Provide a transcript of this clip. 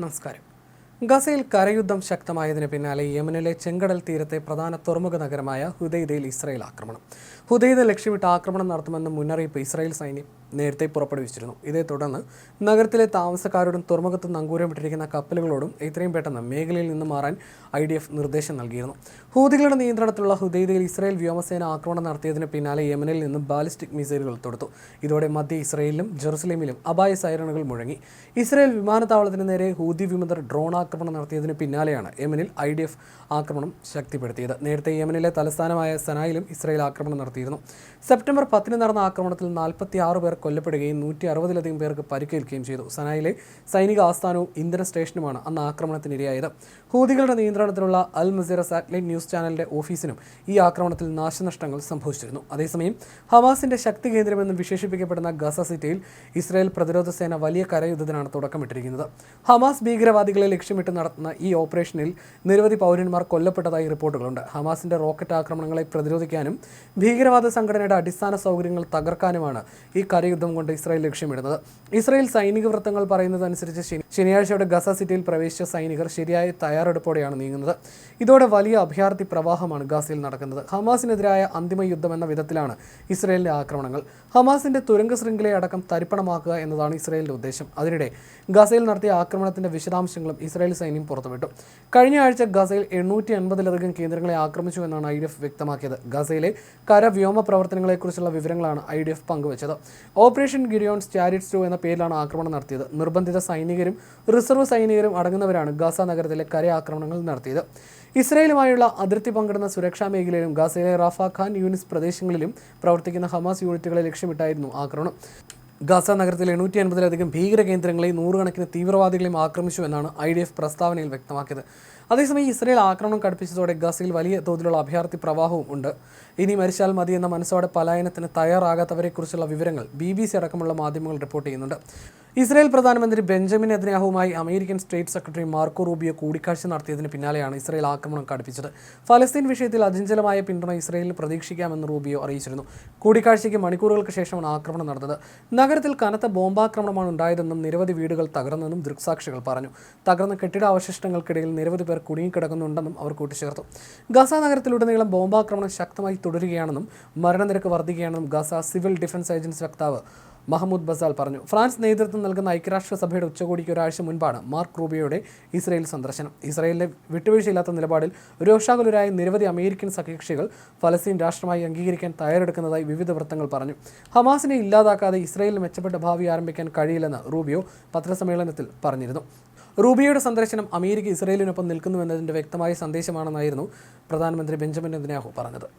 നമസ്കാരം. ഗസയിൽ കരയുദ്ധം ശക്തമായതിന് പിന്നാലെ യമനിലെ ചെങ്കടൽ തീരത്തെ പ്രധാന തുറമുഖ നഗരമായ ഹുദൈദയിൽ ഇസ്രായേൽ ആക്രമണം. ഹുദൈദ ലക്ഷ്യമിട്ട് ആക്രമണം നടത്തുമെന്ന മുന്നറിയിപ്പ് ഇസ്രായേൽ സൈന്യം നേരത്തെ പുറപ്പെടുവിച്ചിരുന്നു. ഇതേ തുടർന്ന് നഗരത്തിലെ താമസക്കാരോടും തുറമുഖത്ത് നങ്കൂരമിട്ടിരിക്കുന്ന കപ്പലുകളോടും എത്രയും പെട്ടെന്ന് മേഖലയിൽ നിന്ന് മാറാൻ ഐ ഡി എഫ് നിർദ്ദേശം നൽകിയിരുന്നു. ഹൂദികളുടെ നിയന്ത്രണത്തിലുള്ള ഹുദൈദയിൽ ഇസ്രായേൽ വ്യോമസേന ആക്രമണം നടത്തിയതിന് പിന്നാലെ യമനിൽ നിന്നും ബാലിസ്റ്റിക് മിസൈലുകൾ തൊടുത്തു. ഇതോടെ മധ്യ ഇസ്രായേലിലും ജെറുസലേമിലും അപായ സൈറണുകൾ മുഴങ്ങി. ഇസ്രായേൽ വിമാനത്താവളത്തിന് നേരെ ഹൂദി വിമതർ ഡ്രോൺ ആക്രമണം നടത്തിയതിന് പിന്നാലെയാണ് യമനിൽ ഐ ഡി എഫ് ആക്രമണം ശക്തിപ്പെടുത്തിയത്. നേരത്തെ യമനിലെ തലസ്ഥാനമായ സനായിലും ഇസ്രായേൽ ആക്രമണം നടത്തിയിരുന്നു. സെപ്റ്റംബർ പത്തിന് നടന്ന ആക്രമണത്തിൽ നാൽപ്പത്തി ആറ് പേർ കൊല്ലപ്പെടുകയും നൂറ്റി അറുപതിലധികം പേർക്ക് പരിക്കേൽക്കുകയും ചെയ്തു. സനായിലെ സൈനിക ആസ്ഥാനവും ഇന്ധന സ്റ്റേഷനുമാണ് അന്ന് ആക്രമണത്തിനിരയായത്. ഹൂതികളുടെ നിയന്ത്രണത്തിലുള്ള അൽ മസീറ സാറ്റലൈറ്റ് ന്യൂസ് ചാനലിന്റെ ഓഫീസിനും ഈ ആക്രമണത്തിൽ നാശനഷ്ടങ്ങൾ സംഭവിച്ചിരുന്നു. അതേസമയം ഹമാസിന്റെ ശക്തി കേന്ദ്രമെന്ന് വിശേഷിപ്പിക്കപ്പെടുന്ന ഗസ സിറ്റിയിൽ ഇസ്രായേൽ പ്രതിരോധ സേന വലിയ കരയുദ്ധത്തിനാണ് തുടക്കമിട്ടിരിക്കുന്നത്. ഹമാസ് ഭീകരവാദികളെ ലക്ഷ്യമിട്ട് നടത്തുന്ന ഈ ഓപ്പറേഷനിൽ നിരവധി പൗരന്മാർ കൊല്ലപ്പെട്ടതായി റിപ്പോർട്ടുകളുണ്ട്. ഹമാസിന്റെ റോക്കറ്റ് ആക്രമണങ്ങളെ പ്രതിരോധിക്കാനും ഭീകരവാദ സംഘടനയുടെ അടിസ്ഥാന സൗകര്യങ്ങൾ തകർക്കാനുമാണ് ഈ കരയുദ്ധം കൊണ്ട് ഇസ്രായേൽ ലക്ഷ്യമിടുന്നത്. ഇസ്രായേൽ സൈനിക വൃത്തങ്ങൾ പറയുന്നതനുസരിച്ച് ശനിയാഴ്ചയുടെ ഗസ സിറ്റിയിൽ പ്രവേശിച്ച സൈനികർ ശരിയായ തയ്യാറെടുപ്പോടെയാണ് നീങ്ങുന്നത്. ഇതോടെ വലിയ അഭയാർത്ഥി പ്രവാഹമാണ് ഗസയിൽ നടക്കുന്നത്. ഹമാസിനെതിരായ അന്തിമ യുദ്ധം എന്ന വിധത്തിലാണ് ഇസ്രായേലിന്റെ ആക്രമണങ്ങൾ. ഹമാസിന്റെ തുരങ്ക ശൃംഖലയെ അടക്കം തരിപ്പണമാക്കുക എന്നതാണ് ഇസ്രായേലിന്റെ ഉദ്ദേശം. അതിനിടെ ഗസയിൽ നടത്തിയ ആക്രമണത്തിന്റെ വിശദാംശങ്ങളും ഇസ്രായേൽ സൈന്യം പുറത്തുവിട്ടു. കഴിഞ്ഞ ആഴ്ച ഗസയിൽ എണ്ണൂറ്റി അൻപതിലധികം കേന്ദ്രങ്ങളെ ആക്രമിച്ചു എന്നാണ് ഐ ഡി എഫ് വ്യക്തമാക്കിയത്. ഗസയിലെ കര വ്യോമ പ്രവർത്തനങ്ങളെക്കുറിച്ചുള്ള വിവരങ്ങളാണ് ഐ ഡി എഫ് പങ്കുവച്ചത്. ഓപ്പറേഷൻ ഗിരിയോൺസ് ചാരിറ്റ്സ് ടു എന്ന പേരിലാണ് ആക്രമണം നടത്തിയത്. നിർബന്ധിത സൈനികരും റിസർവ് സൈനികരും അടങ്ങുന്നവരാണ് ഗസ നഗരത്തിലെ കര ആക്രമണങ്ങൾ നടത്തിയത്. ഇസ്രയേലുമായുള്ള അതിർത്തി പങ്കിടുന്ന സുരക്ഷാ മേഖലയിലും ഗസയിലെ റഫാഖാൻ ഖാൻ യൂനിസ് പ്രദേശങ്ങളിലും പ്രവർത്തിക്കുന്ന ഹമാസ് യൂണിറ്റുകളെ ലക്ഷ്യമിട്ടായിരുന്നു ആക്രമണം. ഗാസ നഗരത്തിൽ എണ്ണൂറ്റി അൻപതിലധികം ഭീകര കേന്ദ്രങ്ങളെയും നൂറുകണക്കിന് തീവ്രവാദികളെയും ആക്രമിച്ചു എന്നാണ് ഐ ഡി എഫ് പ്രസ്താവനയിൽ വ്യക്തമാക്കിയത്. അതേസമയം ഇസ്രയേൽ ആക്രമണം കടുപ്പിച്ചതോടെ ഗസയിൽ വലിയ തോതിലുള്ള അഭയാർത്ഥി പ്രവാഹവും ഉണ്ട്. ഇനി മരിച്ചാൽ മതി എന്ന മനസ്സോടെ പലായനത്തിന് തയ്യാറാകാത്തവരെക്കുറിച്ചുള്ള വിവരങ്ങൾ ബി ബി സി അടക്കമുള്ള മാധ്യമങ്ങൾ റിപ്പോർട്ട് ചെയ്യുന്നുണ്ട്. ഇസ്രായേൽ പ്രധാനമന്ത്രി Benjamin നെതന്യാഹുവുമായി American state secretary Marco Rubio കൂടിക്കാഴ്ച നടത്തിയതിന് പിന്നാലെയാണ് ഇസ്രായേൽ ആക്രമണം കടുപ്പിച്ചത്. ഫലസ്തീൻ വിഷയത്തിൽ അചഞ്ചലമായ പിന്തുണ ഇസ്രായേലിന് പ്രതീക്ഷിക്കാമെന്ന് റൂബിയോ അറിയിച്ചിരുന്നു. കൂടിക്കാഴ്ചയ്ക്ക് മണിക്കൂറുകൾക്ക് ശേഷമാണ് ആക്രമണം നടന്നത്. നഗരത്തിൽ കനത്ത ബോംബാക്രമണമാണ് ഉണ്ടായതെന്നും നിരവധി വീടുകൾ തകർന്നെന്നും ദൃക്സാക്ഷികൾ പറഞ്ഞു. തകർന്ന കെട്ടിടാവശിഷ്ടങ്ങൾക്കിടയിൽ നിരവധി പേർ കുടുങ്ങിക്കിടക്കുന്നുണ്ടെന്നും അവർ കൂട്ടിച്ചേർത്തു. ഗസ നഗരത്തിലുടനീളം ബോംബാക്രമണം ശക്തമായി തുടരുകയാണെന്നും മരണനിരക്ക് വർദ്ധിക്കുകയാണെന്നും ഗസ സിവിൽ ഡിഫൻസ് ഏജൻസി വക്താവ് മഹമ്മൂദ് ബസാൽ പറഞ്ഞു. ഫ്രാൻസ് നേതൃത്വം നൽകുന്ന ഐക്യരാഷ്ട്രസഭയുടെ ഉച്ചകോടിക്ക് ഒരാഴ്ച മുൻപാണ് മാർക്ക് റൂബിയോയുടെ ഇസ്രയേൽ സന്ദർശനം. ഇസ്രയേലിലെ വിട്ടുവീഴ്ചയില്ലാത്ത നിലപാടിൽ രോഷാകുലരായ നിരവധി അമേരിക്കൻ സഖ്യകക്ഷികൾ ഫലസ്തീൻ രാഷ്ട്രമായി അംഗീകരിക്കാൻ തയ്യാറെടുക്കുന്നതായി വിവിധ വൃത്തങ്ങൾ പറഞ്ഞു. ഹമാസിനെ ഇല്ലാതാക്കാതെ ഇസ്രയേലിൽ മെച്ചപ്പെട്ട ഭാവി ആരംഭിക്കാൻ കഴിയില്ലെന്ന് റൂബിയോ പത്രസമ്മേളനത്തിൽ പറഞ്ഞിരുന്നു. റൂബിയോയുടെ സന്ദർശനം അമേരിക്ക ഇസ്രയേലിനൊപ്പം നിൽക്കുന്നുവെന്നതിന്റെ വ്യക്തമായ സന്ദേശമാണെന്നായിരുന്നു പ്രധാനമന്ത്രി ബെഞ്ചമിൻ നെതന്യാഹു പറഞ്ഞത്.